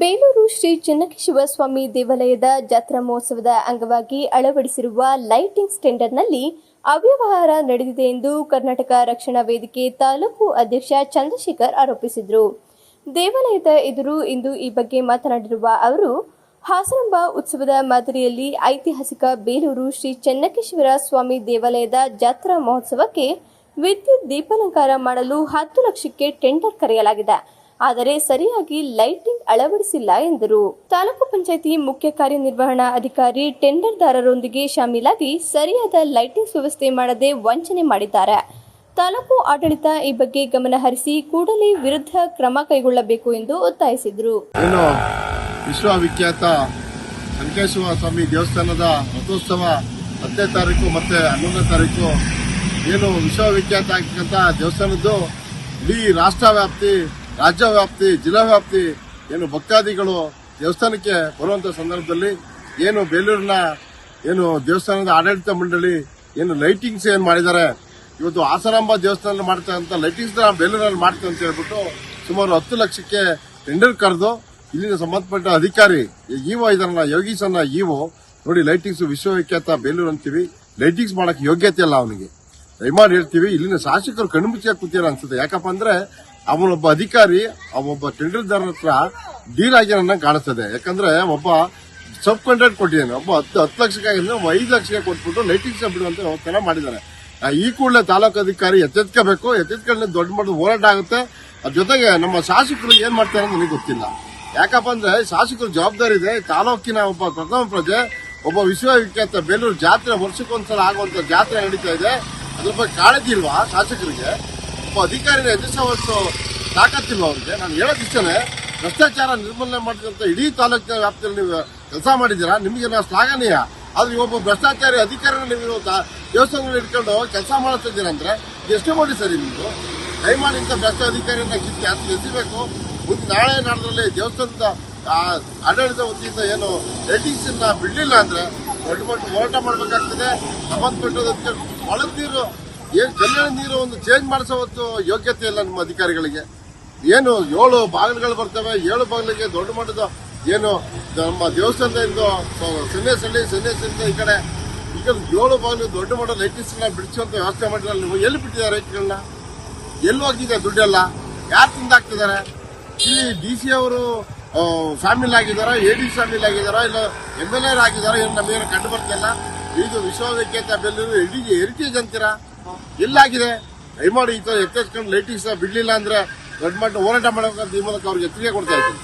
ಬೇಲೂರು ಶ್ರೀ ಚೆನ್ನಕೇಶವ ಸ್ವಾಮಿ ದೇವಾಲಯದ ಜಾತ್ರಾ ಮಹೋತ್ಸವದ ಅಂಗವಾಗಿ ಅಳವಡಿಸಿರುವ ಲೈಟಿಂಗ್ಸ್ ಟೆಂಡರ್ನಲ್ಲಿ ಅವ್ಯವಹಾರ ನಡೆದಿದೆ ಎಂದು ಕರ್ನಾಟಕ ರಕ್ಷಣಾ ವೇದಿಕೆ ತಾಲೂಕು ಅಧ್ಯಕ್ಷ ಚಂದ್ರಶೇಖರ್ ಆರೋಪಿಸಿದರು. ದೇವಾಲಯದ ಎದುರು ಇಂದು ಈ ಬಗ್ಗೆ ಮಾತನಾಡಿರುವ ಅವರು, ಹಾಸನಂಬ ಉತ್ಸವದ ಮಾದರಿಯಲ್ಲಿ ಐತಿಹಾಸಿಕ ಬೇಲೂರು ಶ್ರೀ ಚೆನ್ನಕೇಶ್ವರ ಸ್ವಾಮಿ ದೇವಾಲಯದ ಜಾತ್ರಾ ಮಹೋತ್ಸವಕ್ಕೆ ವಿದ್ಯುತ್ ದೀಪಾಲಂಕಾರ ಮಾಡಲು ಹತ್ತು ಲಕ್ಷಕ್ಕೆ ಟೆಂಡರ್ ಕರೆಯಲಾಗಿದೆ. ಆದರೆ ಸರಿಯಾಗಿ ಲೈಟಿಂಗ್ ಅಳವಡಿಸಿಲ್ಲ ಎಂದರು. ತಾಲೂಕು ಪಂಚಾಯಿತಿ ಮುಖ್ಯ ಕಾರ್ಯನಿರ್ವಹಣಾ ಅಧಿಕಾರಿ, ಟೆಂಡರ್ದಾರರೊಂದಿಗೆ ಶಾಮೀಲಾಗಿ ಸರಿಯಾದ ಲೈಟಿಂಗ್ ವ್ಯವಸ್ಥೆ ಮಾಡದೆ ವಂಚನೆ ಮಾಡಿದ್ದಾರೆ. ತಾಲೂಕು ಆಡಳಿತ ಈ ಬಗ್ಗೆ ಗಮನ ಹರಿಸಿ ಕೂಡಲೇ ವಿರುದ್ಧ ಕ್ರಮ ಕೈಗೊಳ್ಳಬೇಕು ಎಂದು ಒತ್ತಾಯಿಸಿದರು. ವಿಶ್ವವಿಖ್ಯಾತ ಸಂಕೇಶ್ವರ ಸ್ವಾಮಿ ದೇವಸ್ಥಾನದ ರಥೋತ್ಸವ ಹತ್ತನೇ ತಾರೀಕು ಮತ್ತೆ ಹನ್ನೊಂದನೇ ತಾರೀಕು ಏನು ವಿಶ್ವವಿಖ್ಯಾತ ಆಗಿರ್ತಕ್ಕಂಥ ದೇವಸ್ಥಾನದ್ದು ಇಡೀ ರಾಷ್ಟ್ರ ವ್ಯಾಪ್ತಿ ರಾಜ್ಯ ವ್ಯಾಪ್ತಿ, ಜಿಲ್ಲಾ ವ್ಯಾಪ್ತಿ ಏನು ಭಕ್ತಾದಿಗಳು ದೇವಸ್ಥಾನಕ್ಕೆ ಬರುವಂತ ಸಂದರ್ಭದಲ್ಲಿ ಏನು ಬೇಲೂರಿನ ಏನು ದೇವಸ್ಥಾನದ ಆಡಳಿತ ಮಂಡಳಿ ಏನು ಲೈಟಿಂಗ್ಸ್ ಏನು ಮಾಡಿದ್ದಾರೆ, ಇವತ್ತು ಆಸರಾಂಬ ದೇವಸ್ಥಾನದಲ್ಲಿ ಮಾಡ್ತಕ್ಕಂಥ ಲೈಟಿಂಗ್ಸ್ ಬೇಲೂರಲ್ಲಿ ಮಾಡ್ತೀವಿ ಅಂತ ಹೇಳ್ಬಿಟ್ಟು ಸುಮಾರು ಹತ್ತು ಲಕ್ಷಕ್ಕೆ ಟೆಂಡರ್ ಕರೆದು ಇಲ್ಲಿನ ಸಂಬಂಧಪಟ್ಟ ಅಧಿಕಾರಿ ಇಒ ಇದನ್ನ ಯೋಗೀಶನ್ನ ಇಒ ನೋಡಿ ಲೈಟಿಂಗ್ಸ್ ವಿಶ್ವವಿಖ್ಯಾತ ಬೇಲೂರು ಅಂತೀವಿ. ಲೈಟಿಂಗ್ಸ್ ಮಾಡಕ್ಕೆ ಯೋಗ್ಯತೆ ಇಲ್ಲ ಅವನಿಗೆ. ದಯಮಾಡಿ ಹೇಳ್ತೀವಿ, ಇಲ್ಲಿನ ಶಾಸಕರು ಕಣ್ಮುಚ್ಚಿಯಾಗಿ ಕೂತೀರ ಅನ್ಸುತ್ತೆ. ಯಾಕಪ್ಪ ಅಂದ್ರೆ ಅವನೊಬ್ಬ ಅಧಿಕಾರಿ, ಅವನೊಬ್ಬ ಟೆಂಡರ್ದಾರ ಹತ್ರ ಡೀಲ್ ಆಗಿರೋ ಕಾಣಿಸ್ತದೆ. ಯಾಕಂದ್ರೆ ಒಬ್ಬ ಸಬ್ ಕಾಂಟ್ರಾಕ್ಟ್ ಕೊಟ್ಟಿದ್ದಾನೆ. ಒಬ್ಬ ಹತ್ತು ಹತ್ತು ಲಕ್ಷಕ್ಕಾಗಿದ್ರೆ ಐದು ಲಕ್ಷಕ್ಕೆ ಕೊಟ್ಬಿಟ್ಟು ಲೈಟಿಂಗ್ಸ್ ಬಿಡುವಂತ ವ್ಯವಸ್ಥೆ ತರ ಮಾಡಿದ್ದಾರೆ ಈ ಕೂಡಲೇ ತಾಲೂಕು ಅಧಿಕಾರಿ ಎಚ್ಚೆತ್ಕೋಬೇಕು. ಎಚ್ಚೆತ್ಕೊಂಡ್ರೆ ದೊಡ್ಡ ಮಟ್ಟದ ಹೋರಾಟ ಆಗುತ್ತೆ. ಅದ್ರ ಜೊತೆಗೆ ನಮ್ಮ ಶಾಸಕರು ಏನ್ ಮಾಡ್ತಾರೆ ಅಂತ ನನಗೆ ಗೊತ್ತಿಲ್ಲ. ಯಾಕಪ್ಪ ಅಂದ್ರೆ ಶಾಸಕರು ಜವಾಬ್ದಾರಿ ಇದೆ. ತಾಲೂಕಿನ ಒಬ್ಬ ಪ್ರಥಮ ಪ್ರಜೆ, ಒಬ್ಬ ವಿಶ್ವವಿಖ್ಯಾತ ಬೇಲೂರು ಜಾತ್ರೆ ವರ್ಷಕ್ಕೊಂದ್ಸಲ ಆಗುವಂತ ಜಾತ್ರೆ ನಡೀತಾ ಇದೆ. ಅದ್ರ ಬಗ್ಗೆ ಕಾಳಜಿ ಇಲ್ವಾ ಶಾಸಕರಿಗೆ? ಒಬ್ಬ ಅಧಿಕಾರಿನ ಎದುರಿಸುವಷ್ಟು ತಾಕತ್ತಿಲ್ಲ ಅವ್ರಿಗೆ. ನಾನು ಹೇಳೋದು ಇಷ್ಟೇ ಭ್ರಷ್ಟಾಚಾರ ನಿರ್ಮೂಲನೆ ಮಾಡಿದಂಥ ಇಡೀ ತಾಲೂಕಿನ ವ್ಯಾಪ್ತಿಯಲ್ಲಿ ನೀವು ಕೆಲಸ ಮಾಡಿದ್ದೀರಾ? ನಿಮಗೆ ನಾವು ಶ್ಲಾಘನೀಯ? ಆದ್ರೆ ಒಬ್ಬ ಭ್ರಷ್ಟಾಚಾರಿ ಅಧಿಕಾರಿನ ನೀವು ದೇವಸ್ಥಾನದಲ್ಲಿ ಇಟ್ಕೊಂಡು ಕೆಲಸ ಮಾಡ್ತಿದ್ದೀರಾ ಅಂದ್ರೆ ಎಷ್ಟು ಮಾಡಿ ಸರಿ ದಯಮಾಡಿ ಇಂಥ ಭ್ರಷ್ಟ ಅಧಿಕಾರಿಯನ್ನ ಕಿತ್ತು ಹತ್ತು ಎಸಿಬೇಕು. ಮುಂದೆ ನಾಳೆ ನಾಡದಲ್ಲಿ ದೇವಸ್ಥಾನದ ಆಡಳಿತ ವತಿಯಿಂದ ಏನು ರೇಟಿಂಗ್ಸ್ ಬಿಡಲಿಲ್ಲ ಅಂದ್ರೆ ದೊಡ್ಡ ಮಟ್ಟ ಹೋರಾಟ ಮಾಡಬೇಕಾಗ್ತದೆ. ಸಂಬಂಧಪಟ್ಟದಕ್ಕೆ ನೀರು ಏನ್ ಕಲ್ಯಾಣ ನೀರು ಒಂದು ಚೇಂಜ್ ಮಾಡಿಸೋ ಹೊತ್ತು ಯೋಗ್ಯತೆ ಇಲ್ಲ ನಿಮ್ಮ ಅಧಿಕಾರಿಗಳಿಗೆ. ಏನು ಏಳು ಬಾಗಿಲುಗಳು ಬರ್ತವೆ, ಏಳು ಬಾಗಿಲಿಗೆ ದೊಡ್ಡ ಮಟ್ಟದ ಏನು ನಮ್ಮ ದೇವಸ್ಥಾನದಿಂದ ಸನ್ಯಾಸಳ್ಳಿ ಸನ್ಯಾಸದಿಂದ ಈ ಕಡೆ. ಈ ಕಡೆ ಏಳು ಬಾಗಿಲು ದೊಡ್ಡ ಮಟ್ಟದ ಲೈಟಿಂಗ್ಸ್ ಬಿಡಿಸುವಂತ ವ್ಯವಸ್ಥೆ ಮಾಡಿರಲ್ಲ ನೀವು ಎಲ್ಲಿ ಬಿಟ್ಟಿದ್ದಾರೆ ಲೈಟ್ಗಳನ್ನ ಎಲ್ಲಿ ಹೋಗಿದೆ ದುಡ್ಡೆಲ್ಲ? ಯಾರು ತಿಂದಾಕ್ತಿದ್ದಾರೆ? ಇಲ್ಲಿ ಡಿ ಸಿ ಅವರು ಫ್ಯಾಮಿಲಿ ಆಗಿದಾರ ಎ ಡಿ ಫ್ಯಾಮಿಲಿ ಆಗಿದಾರ ಇಲ್ಲ ಎಂ ಎಲ್ ಎರ್ ಆಗಿದಾರ ಏನು ನಮಗೇನು ಕಂಡು ಬರ್ತಿಲ್ಲ? ಇದು ವಿಶ್ವವಿಖ್ಯಾತ ಬೆಲ್ಲೂರು ಇಡೀ ಹೆರಿಟೇಜ್ ಅಂತೀರಾ? ಎಲ್ಲಾಗಿದೆ. ದಯಮಾಡಿ ಈ ತರ ಎಚ್ಚರಿಸ್ಕೊಂಡು ಲೈಟಿಂಗ್ಸ್ ಬಿಡ್ಲಿಲ್ಲ ಅಂದ್ರೆ ದೊಡ್ಡ ಮಟ್ಟ ಹೋರಾಟ ಮಾಡಬೇಕಂತ ಈ ಮೂಲಕ ಅವ್ರಿಗೆ ಎಚ್ಚರಿಕೆ ಕೊಡ್ತಾ ಇದ್ದೀನಿ.